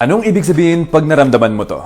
Anong ibig sabihin pag naramdaman mo to?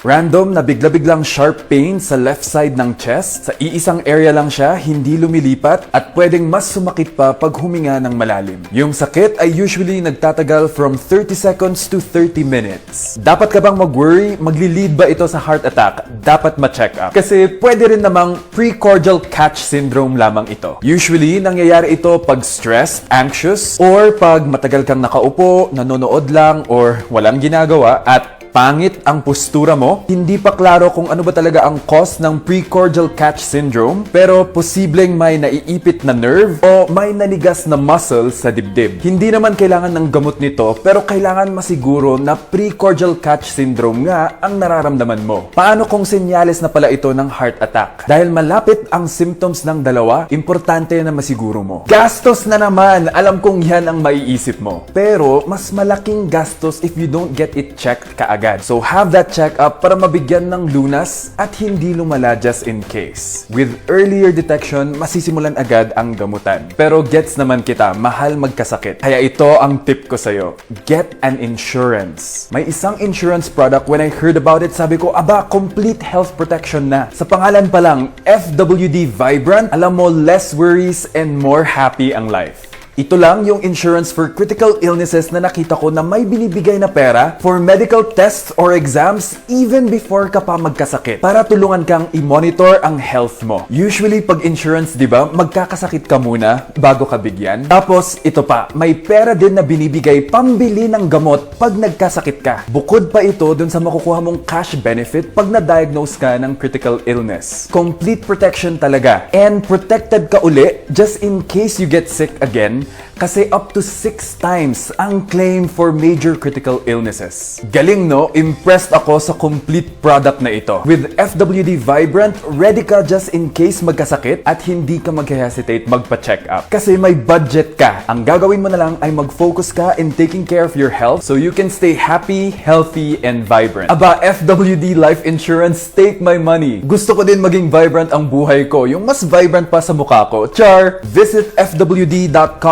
Random na bigla-biglang sharp pain sa left side ng chest. Sa iisang area lang siya, hindi lumilipat at pwedeng mas sumakit pa pag huminga ng malalim. Yung sakit ay usually nagtatagal from 30 seconds to 30 minutes. Dapat ka bang mag-worry? Magli-lead ba ito sa heart attack? Dapat ma-check up. Kasi pwede rin namang precordial catch syndrome lamang ito. Usually, nangyayari ito pag stressed, anxious, or pag matagal kang nakaupo, nanonood lang, or walang ginagawa at pangit ang postura mo, hindi pa klaro kung ano ba talaga ang cause ng precordial catch syndrome, pero posibleng may naiipit na nerve o may nanigas na muscle sa dibdib. Hindi naman kailangan ng gamot nito, pero kailangan masiguro na precordial catch syndrome nga ang nararamdaman mo. Paano kung senyales na pala ito ng heart attack? Dahil malapit ang symptoms ng dalawa, importante na masiguro mo. Gastos na naman! Alam kong yan ang maiisip mo. Pero, mas malaking gastos if you don't get it checked kaagad. So, have that check-up para mabigyan ng lunas at hindi lumala just in case. With earlier detection, masisimulan agad ang gamutan. Pero gets naman kita, mahal magkasakit. Kaya ito ang tip ko sa'yo. Get an insurance. May isang insurance product when I heard about it, sabi ko, aba, complete health protection na. Sa pangalan pa lang, FWD Vibrant, alam mo, less worries and more happy ang life. Ito lang yung insurance for critical illnesses na nakita ko na may binibigay na pera for medical tests or exams even before ka pa magkasakit para tulungan kang i-monitor ang health mo. Usually pag insurance, di ba, magkakasakit ka muna bago ka bigyan. Tapos ito pa, may pera din na binibigay pambili ng gamot pag nagkasakit ka. Bukod pa ito dun sa makukuha mong cash benefit pag na-diagnose ka ng critical illness. Complete protection talaga. And protected ka uli just in case you get sick again kasi up to 6 times ang claim for major critical illnesses. Galing no? Impressed ako sa complete product na ito. With FWD Vibrant, ready ka just in case magkasakit at hindi ka mag-hesitate magpa-check up. Kasi may budget ka. Ang gagawin mo na lang ay mag-focus ka in taking care of your health so you can stay happy, healthy, and vibrant. Aba, FWD Life Insurance, take my money. Gusto ko din maging vibrant ang buhay ko. Yung mas vibrant pa sa mukha ko. Char! Visit fwd.com.ph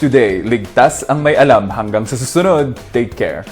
today. Ligtas ang may alam hanggang sa susunod. Take care.